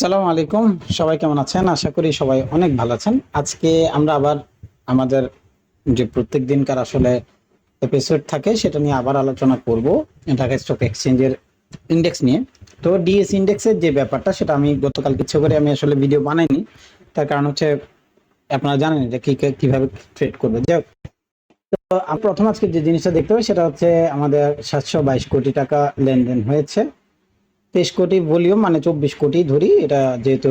সালাম আলাইকুম। সবাই কেমন আছেন? আশা করি সবাই অনেক ভালো আছেন। আজকে আমরা আবার আমাদের যে প্রত্যেক দিনকার আসলে এপিসোড থাকে, সেটা নিয়ে আবার আলোচনা করব ঢাকা স্টক এক্সচেঞ্জের ইন্ডেক্স নিয়ে। তো ডিএস ইন্ডেক্সের যে ব্যাপারটা, সেটা আমি গতকাল কিছু করে আমি আসলে ভিডিও বানাইনি। তার কারণ হচ্ছে আপনারা জানেন যে কি কীভাবে ট্রেড করবে। যাই তো প্রথম আজকে যে জিনিসটা দেখতে পাই, সেটা হচ্ছে আমাদের সাতশো বাইশ কোটি টাকা লেনদেন হয়েছে। তেইশ কোটি ভলিউম মানে চব্বিশ কোটি ধরি, এটা যেহেতু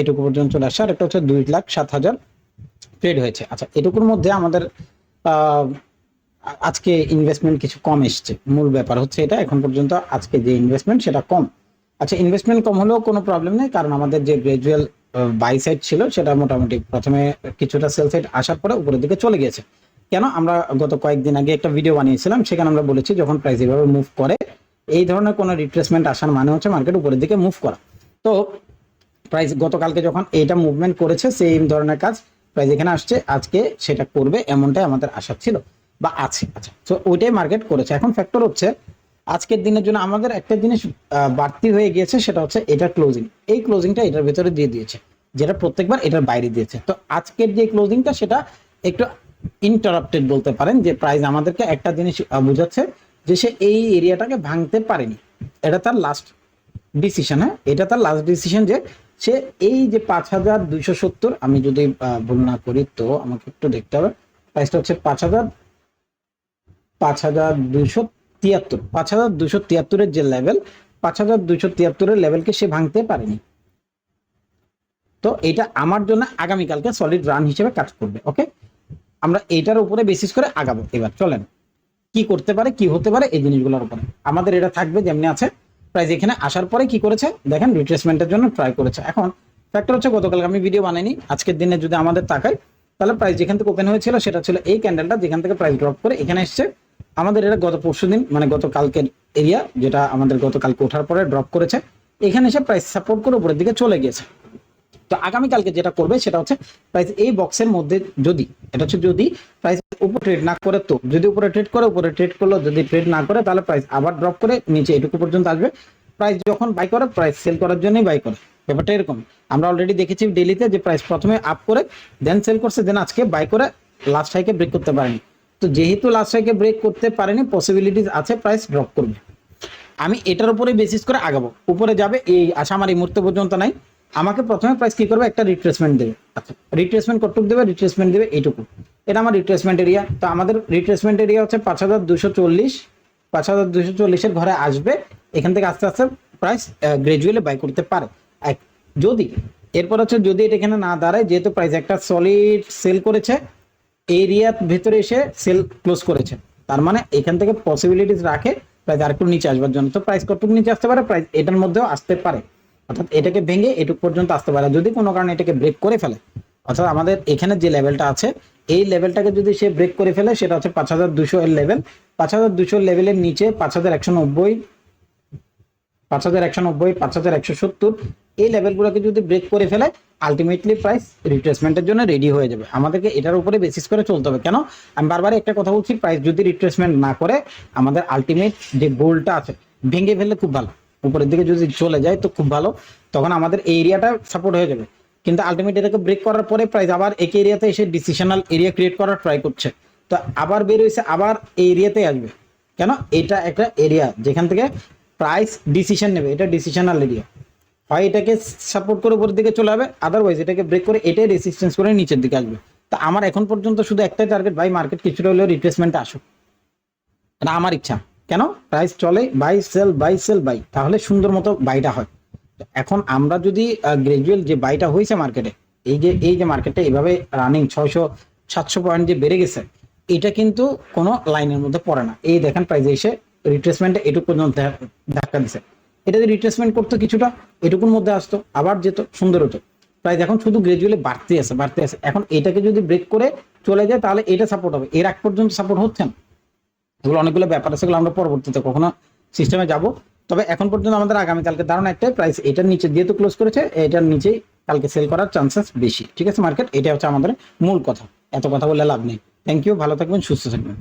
এটুকু পর্যন্ত চলে আসছে, আর একটা হচ্ছে দুই লাখ সাত হাজার ট্রেড হয়েছে। আচ্ছা এটুকুর মধ্যে আমাদের আজকে ইনভেস্টমেন্ট কিছু কম এসছে। মূল ব্যাপার হচ্ছে এটা, এখন পর্যন্ত আজকে যে ইনভেস্টমেন্ট সেটা কম। আচ্ছা ইনভেস্টমেন্ট কম হলেও কোনো প্রবলেম নেই, কারণ আমাদের যে গ্রাজুয়াল বাই সাইড ছিল, সেটা মোটামুটি প্রথমে কিছুটা সেল সাইড আসার পরে উপরের দিকে চলে গেছে কেন? আমরা গত কয়েকদিন আগে একটা ভিডিও বানিয়েছিলাম, সেখানে আমরা বলেছি যখন প্রাইস এভাবে মুভ করে এই ধরনের কোনো রিট্রেসমেন্ট আসার মানে হচ্ছে মার্কেট উপরের দিকে মুভ করা। তো প্রাইস গতকালকে যখন এইটা মুভমেন্ট করেছে সেম ধরনের কাজ প্রাইস এখানে আসছে, আজকে সেটা করবে এমনটাই আমাদের আশা ছিল বা আছে। আচ্ছা তো ওইটাই মার্কেট করেছে। এখন ফ্যাক্টর হচ্ছে, আজকের দিনের জন্য আমাদের একটা জিনিস বাড়তি হয়ে গিয়েছে, সেটা হচ্ছে এটার ক্লোজিং এই ক্লোজিংটা এটার ভিতরে দিয়ে দিয়েছে, যেটা প্রত্যেকবার এটার বাইরে দিয়েছে। তো আজকের যে ক্লোজিংটা সেটা একটু ইন্টারাপ্টেড বলতে পারেন, যে প্রাইস আমাদেরকে একটা জিনিস বোঝাচ্ছে যে সে এই এরিয়াটাকে ভাঙতে পারেনি। এটা তার লাস্ট ডিসিশন হ্যাঁ? এটা তার লাস্ট ডিসিশন যে সে এই যে পাঁচ হাজার দুইশো সত্তর, আমি যদি ভুল না করি তো আমাকে একটু দেখতে হবে। প্রাইসটা হচ্ছে পাঁচ হাজার পাঁচ হাজার দুইশো তিয়াত্তর। পাঁচ হাজার দুইশো তিয়াত্তরের যে লেভেল পাঁচ হাজার দুইশো তিয়াত্তরের লেভেলকে সে ভাঙতে পারেনি। তো এটা আমার জন্য আগামীকালকে সলিড রান হিসেবে কাজ করবে ওকে আমরা এটার উপরে বেসিস করে আগাবো। এবার চলেন। কি করতে পারে, কি হতে পারে, এই জিনিসগুলোর উপরে। আমাদের এটা থাকবে যেমনি আছে প্রাইস এখানে আসার পরে কি করেছে, দেখেন রিট্রেসমেন্টের জন্য ট্রাই করেছে। এখন ফ্যাক্টর হচ্ছে গতকাল আমি ভিডিও বানাইনি, আজকের দিনে যদি আমাদের তাকাই, তাহলে প্রাইস যেখান থেকে ওপেন হয়েছিল সেটা ছিল এই ক্যান্ডেলটা যেখান থেকে প্রাইস ড্রপ করে এখানে এসছে। আমাদের এটা গত পরশু দিন মানে গতকালকের এরিয়া যেটা আমাদের গতকালকে ওঠার পরে ড্রপ করেছে, এখানে এসে প্রাইস সাপোর্ট করে উপরের দিকে চলে গিয়েছে। তো আগামীকালকে যেটা করবে সেটা হচ্ছে প্রাইস এই বক্সের মধ্যে যদি, এটা হচ্ছে যদি প্রাইস উপর ট্রেড না করে তো, যদি উপরে ট্রেড করে, উপরে ট্রেড করল, যদি ট্রেড না করে, তাহলে প্রাইস আবার ড্রপ করে নিচে এটুকু পর্যন্ত আসবে। প্রাইস যখন বাই করে প্রাইস সেল করার জন্যই বাই করে। ব্যাপারটা এরকম। আমরা অলরেডি দেখেছি ডেলিতে যে প্রাইস প্রথমে আপ করে দেন সেল করছে দেন আজকে বাই করে লাস্ট হাইকে ব্রেক করতে পারেনি। তো যেহেতু লাস্ট হাইকে ব্রেক করতে পারেনি পসিবিলিটিস আছে প্রাইস ড্রপ করবে। আমি এটার উপরে বেসিস করে আগাবো। উপরে যাবে, এই আশা আমার এই মুহূর্তে পর্যন্ত নাই। আমাকে প্রথমে প্রাইস কি করবে? একটা রিট্রেসমেন্ট দেবে। আচ্ছা রিট্রেসমেন্ট কতটুকু দেবে? রিট্রেসমেন্ট দেবে এইটুকু। এটা আমার রিট্রেসমেন্ট এরিয়া তো আমাদের রিট্রেসমেন্ট এরিয়া হচ্ছে পাঁচ হাজার দুশো চল্লিশ। পাঁচ হাজার দুশো চল্লিশের ঘরে আসবে। এখান থেকে আস্তে আস্তে প্রাইস গ্রাজুয়ালি বাই করতে পারে। যদি, এরপর হচ্ছে যদি এটা এখানে না দাঁড়ায়, যেহেতু প্রাইস একটা সলিড সেল করেছে এরিয়ার ভেতরে এসে সেল ক্লোজ করেছে। তার মানে এখান থেকে পসিবিলিটিস রাখে প্রাইস আর একটু নিচে আসবার জন্য। তো প্রাইস কতটুকু নিচে আসতে পারে? প্রাইস এটার মধ্যেও আসতে পারে। অর্থাৎ এটাকে ভেঙে এটুক পর্যন্ত আসতে পারে। যদি কোনো কারণে এটাকে ব্রেক করে ফেলে অর্থাৎ আমাদের এখানে যে লেভেলটা আছে, এই লেভেলটাকে যদি সে ব্রেক করে ফেলে, সেটা হচ্ছে পাঁচ হাজার দুশো এর লেভেল পাঁচ হাজার দুশো লেভেলের নিচে পাঁচ হাজার একশো নব্বই, পাঁচ হাজার একশো নব্বই, পাঁচ হাজার একশো সত্তর, এই লেভেলগুলোকে যদি ব্রেক করে ফেলে আলটিমেটলি প্রাইস রিট্রেসমেন্টের জন্য রেডি হয়ে যাবে। আমাদেরকে এটার উপরে বেসিস করে চলতে হবে। কেন? আমি বারবার একটা কথা বলছি প্রাইস যদি রিট্রেসমেন্ট না করে, আমাদের আলটিমেট যে গোলটা আছে, ভেঙে ফেললে খুব ভালো। উপরের দিকে যদি চলে যায়, তো খুব ভালো। তখন আমাদের এই এরিয়াটা সাপোর্ট হয়ে যাবে। কিন্তু আলটিমেট এটাকে ব্রেক করার পরে প্রাইস আবার একই এরিয়াতে এসে ডিসিশনাল এরিয়া ক্রিয়েট করার ট্রাই করছে। তো আবার বের হয়েছে, আবার এই এরিয়াতে আসবে। কেন? এটা একটা এরিয়া যেখান থেকে প্রাইস ডিসিশন নেবে, এটা ডিসিশনাল এরিয়া হয় এটাকে সাপোর্ট করে উপরের দিকে চলে যাবে আদারওয়াইজ এটাকে ব্রেক করে এটাই রেসিস্টেন্স করে নিচের দিকে আসবে। তা আমার এখন পর্যন্ত শুধু একটাই টার্গেট ভাই মার্কেট কিছুটা হলেও রিপ্লেসমেন্টে আসুক। এটা আমার ইচ্ছা। কেন? প্রাইস চলে buy sell buy sell buy তাহলে সুন্দর মতো বাইটা হয়। এখন আমরা যদি গ্রাজুয়াল যে বাইটা হয়েছে মার্কেটে এই যে এই যে মার্কেটে এভাবে রানিং ছয়শো, সাতশো পয়েন্ট যে বেড়ে গেছে, এটা কিন্তু কোনো লাইনের মধ্যে পড়ে না। এই দেখেন প্রাইজে এসে রিট্রেসমেন্টে এটুকু পর্যন্ত ধাক্কা দিছে। এটা যদি রিট্রেসমেন্ট করতো কিছুটা, এটুকুর মধ্যে আসতো, আবার যেত, সুন্দর হতো। প্রাইস এখন শুধু গ্রাজুয়ালি বাড়তে আছে বাড়তে আছে। এখন এটাকে যদি ব্রেক করে চলে যায়, তাহলে এটা সাপোর্ট হবে। এর আগ পর্যন্ত সাপোর্ট হচ্ছে না। এগুলো অনেকগুলো ব্যাপার আছে আমরা পরবর্তীতে কখনো সিস্টেমে যাব। তবে এখন পর্যন্ত আমাদের আগামীকালকে ধারণা একটাই প্রাইস এটার নিচে দিয়ে তো ক্লোজ করেছে, এটার নিচেই কালকে সেল করার চান্সেস বেশি। ঠিক আছে মার্কেট এটা হচ্ছে আমাদের মূল কথা। এত কথা বলে লাভ নেই। থ্যাংক ইউ ভালো থাকবেন, সুস্থ থাকবেন।